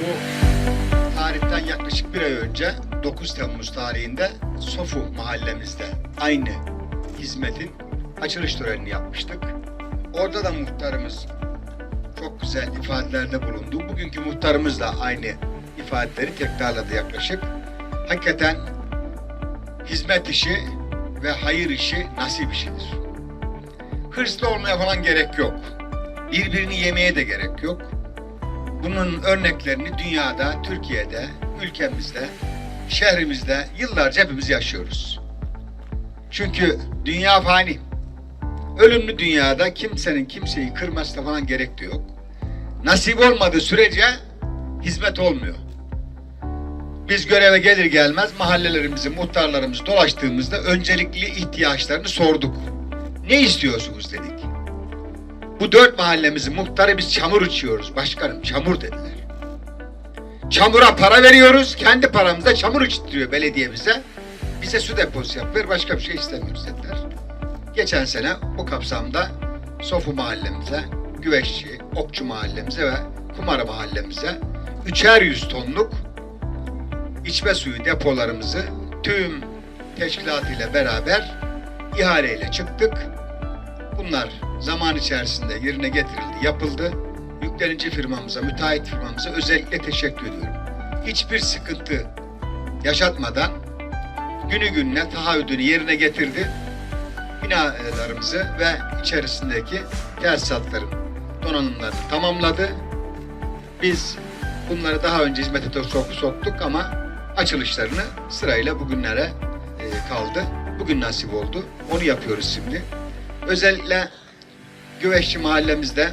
Bu tarihten yaklaşık bir ay önce 9 Temmuz tarihinde Sofu mahallemizde aynı hizmetin açılış törenini yapmıştık. Orada da muhtarımız çok güzel ifadelerde bulundu. Bugünkü muhtarımız da aynı ifadeleri tekrarladı yaklaşık. Hakikaten hizmet işi ve hayır işi nasip işidir. Hırslı olmaya falan gerek yok. Birbirini yemeye de gerek yok. Bunun örneklerini dünyada, Türkiye'de, ülkemizde, şehrimizde yıllarca hepimiz yaşıyoruz. Çünkü dünya fani. Ölümlü dünyada kimsenin kimseyi kırmasına falan gerek de yok. Nasip olmadığı sürece hizmet olmuyor. Biz göreve gelir gelmez mahallelerimizi, muhtarlarımızı dolaştığımızda öncelikli ihtiyaçlarını sorduk. Ne istiyorsunuz dedik. Bu dört mahallemizin muhtarı biz çamur içiyoruz başkanım çamur dediler. Çamura para veriyoruz kendi paramızda çamur içtiriyor belediye bize. Bize su deposu yap ver başka bir şey istemiyoruz dediler. Geçen sene bu kapsamda Sofu mahallemize, Güveççi, Okçu mahallemize ve Kumara mahallemize üçer yüz tonluk içme suyu depolarımızı tüm teşkilatıyla beraber ihaleyle çıktık. Bunlar zaman içerisinde yerine getirildi, yapıldı. Yüklenici firmamıza, müteahhit firmamıza özellikle teşekkür ediyorum. Hiçbir sıkıntı yaşatmadan günü gününe taahhüdünü yerine getirdi. Binalarımızı ve içerisindeki tesisatların donanımlarını tamamladı. Biz bunları daha önce hizmete sok- soktuk ama açılışlarını sırayla bugünlere e, kaldı. Bugün nasip oldu. Onu yapıyoruz şimdi. Özellikle Güveççi mahallemizde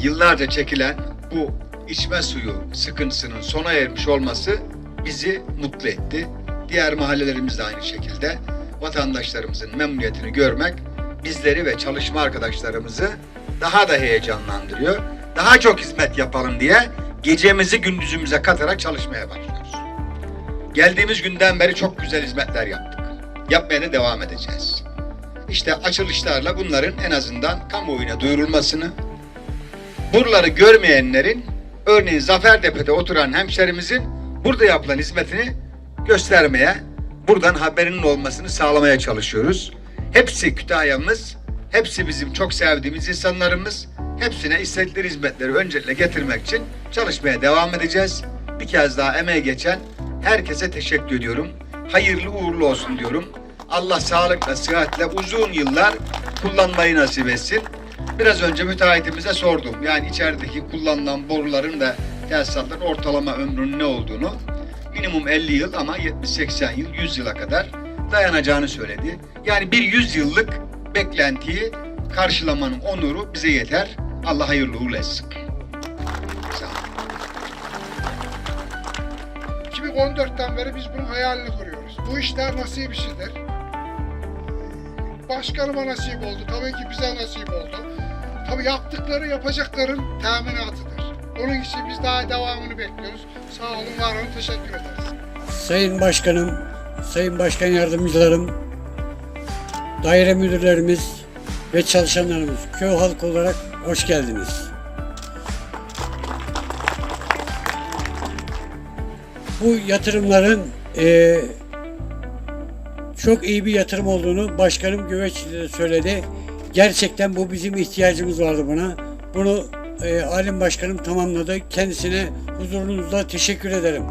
yıllarca çekilen bu içme suyu sıkıntısının sona ermiş olması bizi mutlu etti. Diğer mahallelerimiz de aynı şekilde vatandaşlarımızın memnuniyetini görmek bizleri ve çalışma arkadaşlarımızı daha da heyecanlandırıyor. Daha çok hizmet yapalım diye gecemizi gündüzümüze katarak çalışmaya başlıyoruz. Geldiğimiz günden beri çok güzel hizmetler yaptık. Yapmaya da devam edeceğiz. İşte açılışlarla bunların en azından kamuoyuna duyurulmasını, buraları görmeyenlerin, örneğin Zafertepe'de oturan hemşerimizin burada yapılan hizmetini göstermeye, buradan haberinin olmasını sağlamaya çalışıyoruz. Hepsi Kütahya'mız, hepsi bizim çok sevdiğimiz insanlarımız. Hepsine istedikleri hizmetleri öncelikle getirmek için çalışmaya devam edeceğiz. Bir kez daha emeğe geçen herkese teşekkür ediyorum. Hayırlı uğurlu olsun diyorum. Allah sağlıkla, sıhhatle uzun yıllar kullanmayı nasip etsin. Biraz önce müteahhitimize sordum. Yani içerideki kullanılan boruların ve tesisatların ortalama ömrünün ne olduğunu. Minimum 50 yıl ama 70-80 yıl, 100 yıla kadar dayanacağını söyledi. Yani bir 100 yıllık beklentiyi karşılamanın onuru bize yeter. Allah hayırlı uğurlu etsin. Sağ olun. 2014'ten beri biz bunun hayalini kuruyoruz. Bu işler nasip işidir. Başkanıma nasip oldu. Tabii ki bize nasip oldu. Tabii yaptıkları yapacakların teminatıdır. Onun için biz daha devamını bekliyoruz. Sağ olun, var olun, teşekkür ederiz. Sayın Başkanım, Sayın Başkan Yardımcılarım, daire müdürlerimiz ve çalışanlarımız köy halkı olarak hoş geldiniz. Bu yatırımların eee, çok iyi bir yatırım olduğunu Başkanım Güveçli de söyledi. Gerçekten bu bizim ihtiyacımız vardı buna. Bunu eee Alim Başkanım tamamladı. Kendisine huzurunuzda teşekkür ederim.